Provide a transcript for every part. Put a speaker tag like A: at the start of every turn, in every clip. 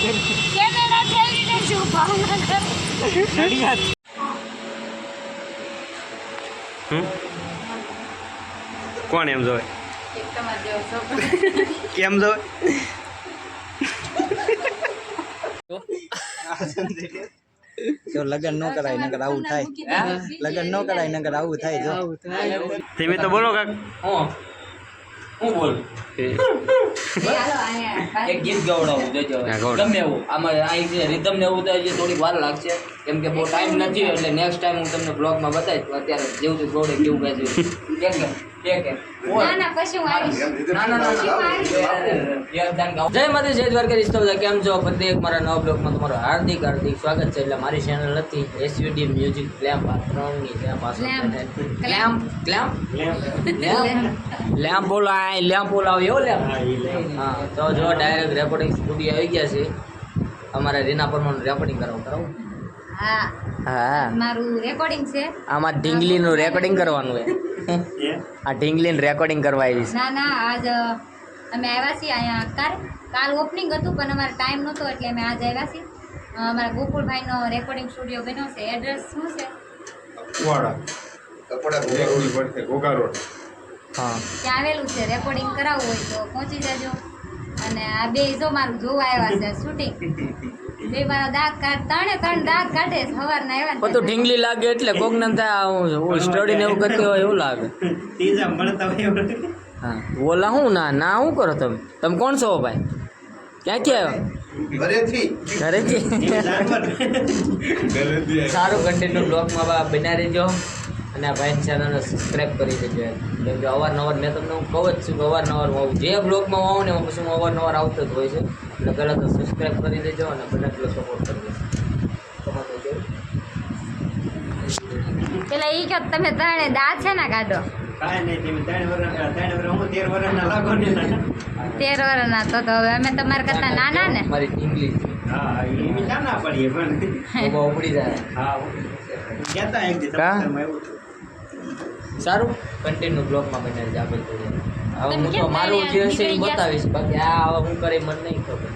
A: Camera
B: Nadiad હમ? કોણ એમ જોવે? કેમ જોવે?
C: જો લગન ન કરાય નગર આવું થાય. લગન ન કરાય નગર આવું થાય જો.
B: તમે તો બોલો કાક.
D: હું. હું બોલ?
A: હાલો
D: એક ગીત ગવડાવું જોજો ગમે એવું. આમાં અહીં જે રિધમ ને એવું થાય છે થોડીક વાર લાગશે. કેમ કે બહુ ટાઈમ નથી એટલે નેક્સ્ટ ટાઈમ હું તમને બ્લોગમાં બતાવીશ અત્યારે જેવું તું ગવડે કેવું કહે છે. કેમ કે કે કે બોલ.
A: ના ના પછી હું આવીશ
D: ના ના ના યોગદાન ગાઓ. જય માતા જય દ્વારકાધીશ. તો કેમ છો? એક મારા નવા બ્લોગમાં તમારું હાર્દિક હાર્દિક સ્વાગત છે. એટલે મારી ચેનલ હતી એસયુડી મ્યુઝિક ક્લેમ્પ આ ત્રણની ક્લેમ્પ આ. ક્લેમ્પ ક્લેમ્પ લેમ્પ બોલાવે એવો લેમ્પ હા તો જો ડાયરેક્ટ રેકોર્ડિંગ સ્ટુડિયો આવી ગયા છે. અમારે રીના પરમાનું રેકોર્ડિંગ કરાવું કરાવું.
A: હા.
D: હા.
A: મારું રેકોર્ડિંગ છે.
D: આમાં ઢીંગલીનું રેકોર્ડિંગ કરવાનું છે. આ ઢીંગલીનું રેકોર્ડિંગ કરવા આવી છે.
A: ના ના આજ અમે આવ્યા છીએ અહીંયા કાલ. કાલ ઓપનિંગ હતું પણ અમારે ટાઈમ નહોતો એટલે અમે આજ આવ્યા છીએ. અમારા ગોકુળભાઈનો રેકોર્ડિંગ સ્ટુડિયો બન્યો છે. એડ્રેસ શું છે?
E: રોડ.
D: હા.
A: ત્યાં આવેલું છે. રેકોર્ડિંગ કરાવવું હોય તો પહોંચી જજો. અને આ બે જો મારું જોવા આવ્યા છે શૂટિંગ બે મારા દાંત કાઢ ત્રણે ત્રણ દાંત કાઢે સવારના આવ્યા
D: પણ તો ઢીંગલી લાગે એટલે કોક ને થાય સ્ટડી ને એવું કરતી હોય એવું લાગે.
B: ત્રીજા મળતા હોય
D: હા ઓલા હું ના ના શું કરો તમે? તમે કોણ છો ભાઈ? ક્યાંથી આવ્યો?
E: ઘરેથી.
D: ઘરેથી? સારું કન્ટેન્ટનું બ્લોગમાં બના રહેજો. અને આ ભાઈ ચેનલને સબસ્ક્રાઈબ કરી દેજો એમ. કેમ કે અવારનવાર મેં તમને હું કહું જ છું કે અવારનવાર હું આવું જે બ્લોગમાં આવું ને એમાં પછી હું અવારનવાર આવતો જ હોય છે. એટલે પહેલાં તો સબસ્ક્રાઈબ કરી દેજો અને બધા એટલો સપોર્ટ કરી દેજો?
A: પેલા એ કે તમે ત્રણે દા છે ને કાઢો
B: તેર વર્ષના લાગો ને
A: તેર વર્ષના તો તો હવે અમે તમારા કરતા નાના ને
D: મારી ઇંગ્લિશ
B: હા ના પડીએ પણ.
D: ઉપડી જાય.
B: હા કહેતા એક દી
D: કા?
B: સમાચારમાં એવું હતું.
D: સારું કન્ટિન્યુ બ્લોગમાં બને જ આપણે જોઈએ હવે હું તો મારું જે છે? એ બતાવીશ. બાકી આ હવે હું કરે મને નહીં ખબર.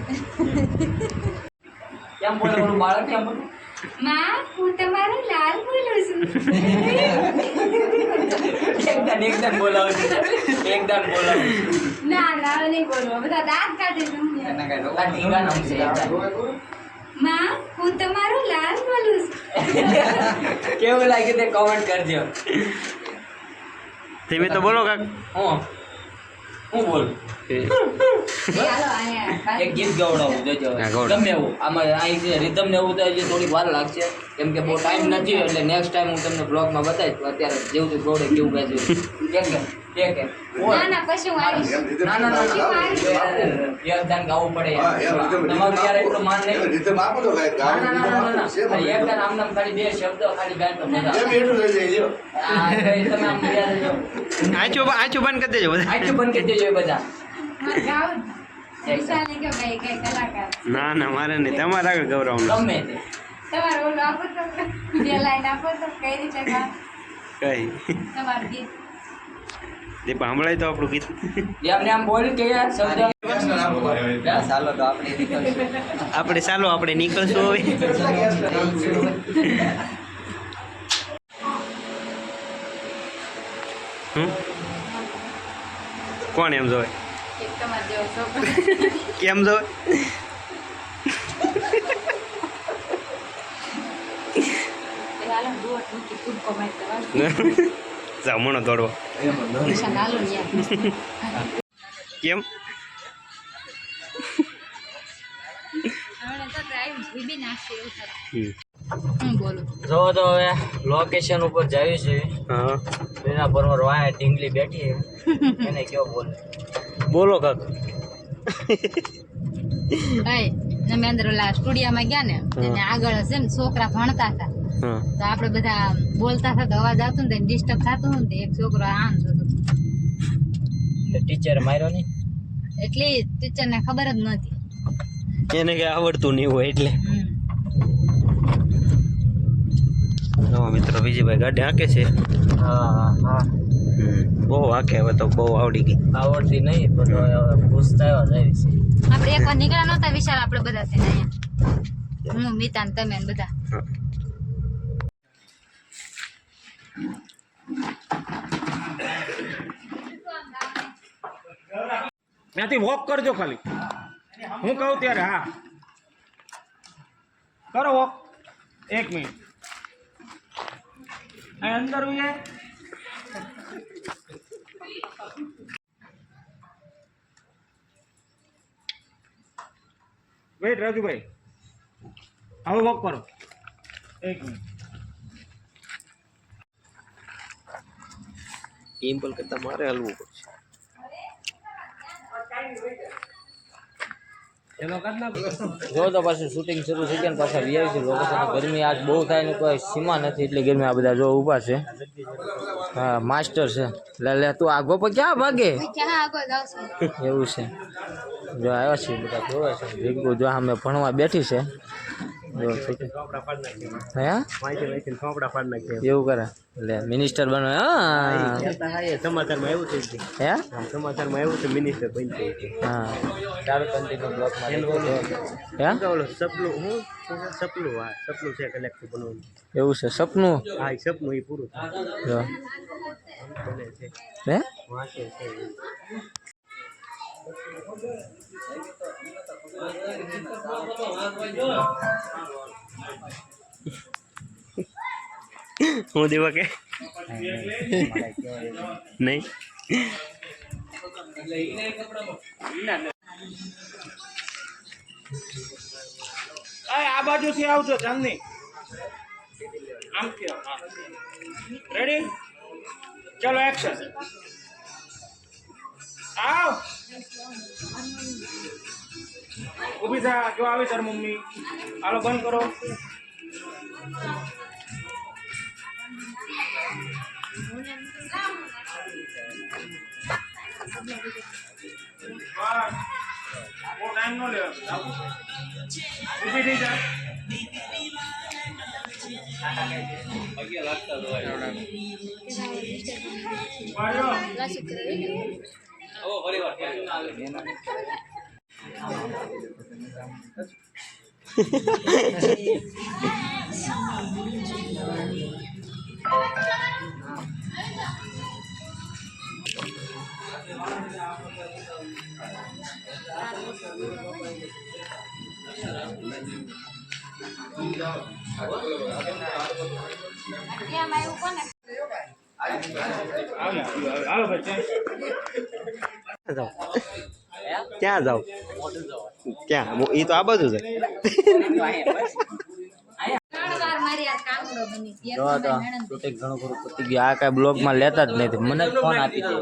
D: કેમ બોલે બાળક કેમ બોલે
A: માં હું તમારો લાલ બોલું છું.
D: એકદમ એકદમ બોલાવે છે. એકદમ બોલાવે છે.
A: ના લાલ નહીં બોલવો. બધા દાંત કાઢે છે
D: આ ટીકા નામ છે
A: માં હું તમારો લાલ બોલું છું.
D: કેવું લાગ્યું તે કોમેન્ટ કરજો.
B: તમે તો બોલો કાક.
D: હું? હું બોલ? એક ગીત ગવડાવું જોજો ગમે એવું. આમાં અહીં જે રિધમ ને એવું થાય થોડીક વાર લાગશે. કેમ કે બહુ ટાઈમ નથી એટલે નેક્સ્ટ ટાઈમ હું તમને બ્લોગમાં બતાવીશ અત્યારે જેવું તે ગવડે કેવું ગાજ્યું છે. કેમ કે કે કે.
A: ના ના પછી હું આવીશ.
D: ના ના ના ના. ગાવું પડે.
E: હા, એમ રીધમ-
D: તમારું ક્યારે એટલું માન નહીં?
E: રીધમ આપો તો કાંઈક.
D: ના ના ના ના ના
E: છે
D: ના.
E: પણ.
D: યોગદાન આમ નામ ખાલી બે શબ્દો ખાલી ગાય તો મજા
E: એમ એટલું લઈ જજો.
D: આ તમે આમ રહ્યા રહેજો.
B: આચું આચું બંધ કરી દેજો બધા.
D: કરી દેજો
A: ગાવું
B: ના ના મારે નહીં. તમારે આગળ ગૌરવ
D: ગમે તે.
A: તમારે ઓલું આપો તો બે લાઈન આપો તો કઈ રીતે
B: કઈ?
A: તમારું ગીત.
B: દીપ સાંભળાય તો આપણું ગીત.
D: આપણે આમ બોલ કે
C: ચાલો તો આપણે નીકળશું.
B: આપણે ચાલો આપણે નીકળશું હવે. હમ? કોણ એમ જોવે? કેમ જોવે?
A: હાલો મૂકી કૂદકો મારી દેવાનો.
B: જમણો દોડવો
A: મણો દોડવો.
B: કેમ?
D: જો તો હવે લોકેશન ઉપર જયું છે.
B: હા.
D: એના પર વાય ઢીંગલી બેઠી છે એને કેવો બોલ?
B: બોલો કાક.
A: ભાઈ અમે અંદર ઓલા સ્ટુડિયોમાં ગયા ને એને આગળ હશે ને છોકરા ભણતા હતા. તો આપણે બધા બોલતા હતા તો અવાજ આવતો ને ડિસ્ટર્બ થતું ને તો એક છોકરો આમ જોતો
D: ટીચર માર્યો નહીં?
A: એટલે ટીચર ને ખબર જ નહોતી.
B: એને કઈ આવડતું નહીં હોય એટલે. મિત્રો વિજયભાઈ ગાડી હાંકે છે?
D: હા હા
C: બહુ હાંકે હવે તો બહુ આવડી ગઈ.
D: આવડતી નહીં પણ હવે ખુશ થયો જાય છે.
A: આપણે એકવાર નીકળ્યા નહોતા વિશાલ આપણે બધા છે હું મિતાન તમે બધા.
F: ત્યાંથી વોક કરજો ખાલી. હું કહું ત્યારે, હા. કરો વોક એક મિનિટ અહીં અંદર ઉઈએ. વેટ રાજુભાઈ. હવે વોક કરો. એક મિનિટ
C: ટેમ્પલ કરતાં મારે હલવું પડશે.
D: જો તો પાછું શૂટિંગ શરૂ થઈ ગયા પાછા વી છે લોકેશન ગરમી આજ બહુ થાય ને કોઈ સીમા નથી એટલે ગરમી આ બધા જો ઊભા છે. હા માસ્ટર છે. લે લે તું આગો પર ક્યાં ભાગે? એવું છે. જો આવ્યા છે બધા, જોવે છે. ભીગુ જો અમે ભણવા બેઠી છે. એવું કરે એટલે મિનિસ્ટર બનો
F: સમાચારમાં એવું છે.
D: હે?
F: સમાચારમાં એવું છે મિનિસ્ટર બની.
D: હા.
F: સપનું સપનું હા? સપનું છે કલેક્ટિવ બનવું
D: એવું છે, સપનું?
F: હા સપનું એ પૂરું
D: હે?
F: હું દેવા કે? નહીં? આ બાજુથી આવજો ચાંદની આમ રેડી ચલો એક્શન આવ ઊભી થા જો આવી તાર મમ્મી હાલો બંધ કરો બસ. બહુ ટાઈમ ન લેવાનો ઊભી થઈ જા માર્યો
A: કેમ આવ્યું
F: હાલો ભાઈ.
C: ક્યાં જાવ ક્યાં? એ તો આ બાજુ છે.
D: બ્લોગમાં લેતા જ નથી. મને ફોન આપી દે.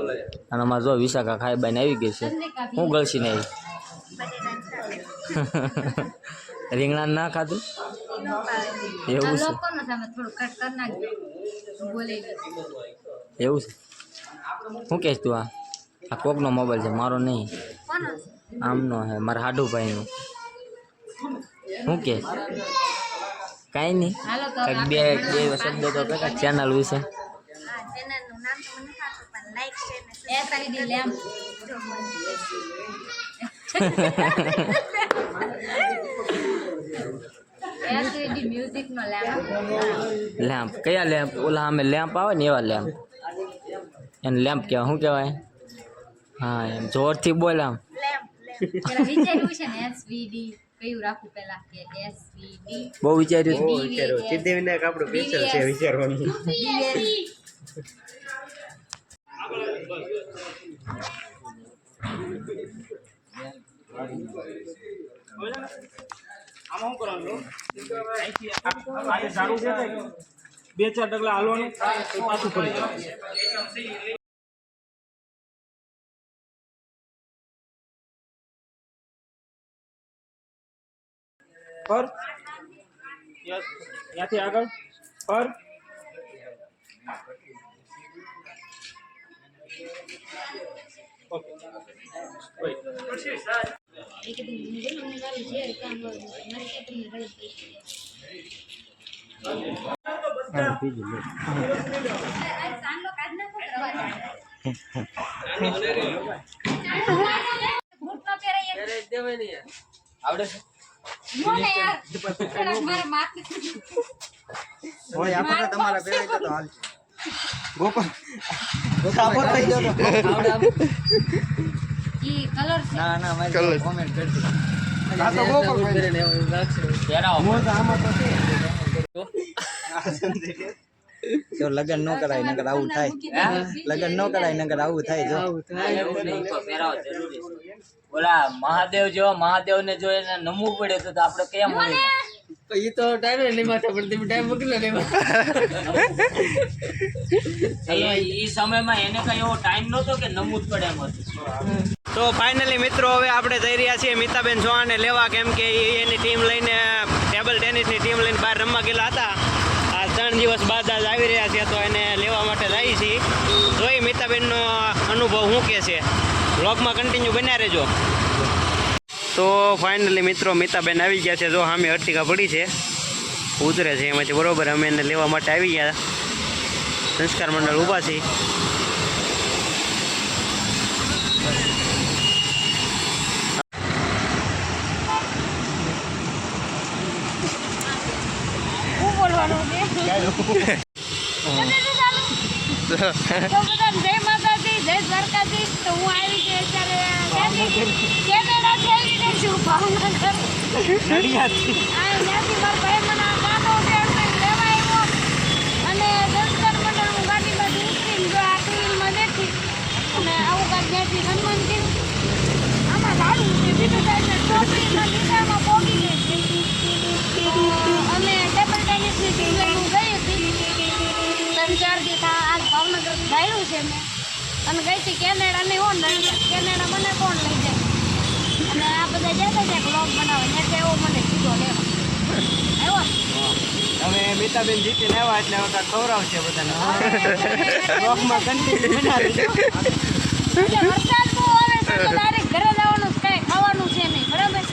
D: અને અમારે જો વિશાખા ખાઈ બાઈને આવી ગઈ છે. હું ગળશી નહીં રીંગણા ના ખાધું? એવું છે. એવું છે. શું કહેશ તું આ? આ કોકનો મોબાઈલ છે, મારો નહીં. આમનો હે મારા હાડુભાઈનું. શું કે? કાંઈ નહીં. કંઈક બે બે શબ્દો તો કહેતા ચેનલ વિશે. લેમ્પ કયા લેમ્પ ઓલા અમે લેમ્પ આવે ને એવા લેમ્પ એને લેમ્પ કહેવાય. શું કહેવાય? હા એમ. જોરથી બોલ આમ.
A: પેલા વિચાર્યું છે ને એસવીડી કયું રાખું પેલા કે એસવીડી
D: બહુ વિચાર્યું છે
F: વિચારો સિદ્ધિવિનાયક આપણું સ્પેશિયલ છે વિચારવાનું આમાં શું કરવાનું અહીંથી આ- આ જે ઝાડુ છે ને, બે ચાર ડગલા હાલવાનું પછી પાછું ફરી પર યસ ત્યાંથી આગળ પર.
D: આવડે છે
C: તમારા પહેરાઈ જતો હાલ ગોપાલ ગોપાલ થઈ ગયો તો.
D: આમ?
G: ઈ કલર છે.
C: ના ના મારી કોમેન્ટ કરતી આ તો ગોપાલ ભાઈ
D: પહેરાવો.
C: મોજ આમાં તો છે. જો લગન ન કરાય નગર આવું થાય? લગન ન કરાય નગર આવું થાય જો.
D: એવું નહીં તો પહેરાવો જરૂરી છે. ઓલા મહાદેવ જેવા મહાદેવ ને જો એને નમવું પડે તો આપણે કેમ હોય? એ ઈ સમયમાં એને કઈ એવો ટાઈમ નહોતો કે નમવું જ પડે એમ હતું.
H: તો ફાઇનલી મિત્રો હવે આપણે જઈ રહ્યા છીએ મિતાબેન ચૌહાણને લેવા કેમ કે એની ટીમ લઈને ટેબલ ટેનિસની ટીમ લઈને બહાર રમવા ગયેલા હતા. ત્રણ દિવસ બાદ આજ આવી રહ્યા છે તો એને લેવા માટે જઈએ છીએ. જોઈ મિતાબેનનો અનુભવ શું કહે છે? બ્લોગમાં કન્ટિન્યુ બન્યા રહેજો. તો ફાઇનલી મિત્રો મિતાબેન આવી ગયા છે. જો સામે અર્ટિકા પડી છે. ઉતરે છે એમાંથી. બરાબર, અમે એને લેવા માટે આવી ગયા. સંસ્કાર મંડળ ઊભા છે
G: શું બોલવાનું છે તમે શું ચાલુ? તો બધાને જય માતાજી જય દ્વારકાધીશ તો હું આવી ગઈ અત્યારે છું ભાવનગર આ ત્યાંથી મારા ભાઈ મને આ કાનો છે એમને લેવા આવ્યો અને દર્શન મંડળ હું ગાડીમાંથી ઉતરીને જો આ ટુ વ્હીલમાં બેઠી અને આવું કાંઈક ત્યાંથી સન્માન કર્યું આમાં સારું છે બીજું કાંઈ નહીં. ચોકડીના દિશામાં પહોંચી ગઈ છે તો અમે ટેબલ ટેનિસની ટીમ લઈને ગઈ હતી ત્રણ ચાર દી થા આજ ભાવનગર ગાયું છે મેં અને ગઈ હતી કેનેડા ને કોણ કેનેડા મને કોણ લઈ જાય? અને આ બધા જતા છે બ્લોગ બનાવે એટલે એવો મને સીધો લેવા.
H: હવે મિતાબેન જીતીને આવ્યા એટલે હવે ખવડાવશે બધાને. બ્લોગમાં કન્ટિન્યુ બના
G: એટલે વરસાદ બહુ આવે છે તો ડાયરેક્ટ ઘરે જવાનું કાંઈ ખાવાનું છે નહીં બરાબર?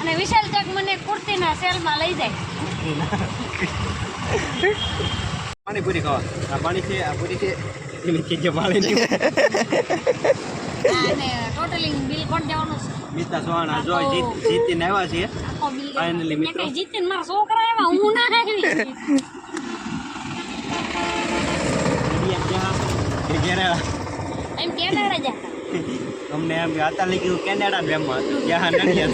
G: અને વિશાલ ચક મને કુર્તીના સેલમાં લઈ જાય.
H: પાણીપુરી ખાવા. આ પાણી છે આ પૂરી છે. એની કે પાણી
G: ટોટલી બિલ કોણ દેવાનું છે?
H: મિતા ચૌહાણ આ જો જીત જીતીને આવ્યા છે
G: ફાઇનલી
H: મિત્રો.
G: જીતીને મારા છોકરા એવા હું ના આવી. એમ કેનેડા જા
H: અમને એમ કે હતા લઈ ગયું કેનેડા હતું. જ્યાં નડિયાદ.